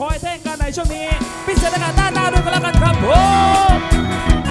คอยเท่งกันในช่วงนี้พิเศษใการด้านหน้าด้วยกันแล้วกันครับผม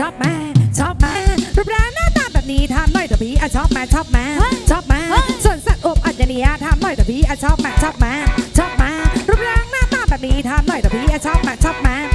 ชอบแม่ชอบแม่รูปร่างหน้าตาแบบนี้ทำหน่อยเถอะพี่อะชอบแม่ชอบแม่ชอบแม่ส่วนสัตว์อบอัจฉริยะทำหน่อยเถอะพี่อะชอบแม่ชอบแม่ชอบแม่รูปร่างหน้าตาแบบนี้ทำหน่อยเถอะพี่อะชอบแม่ชอบแม่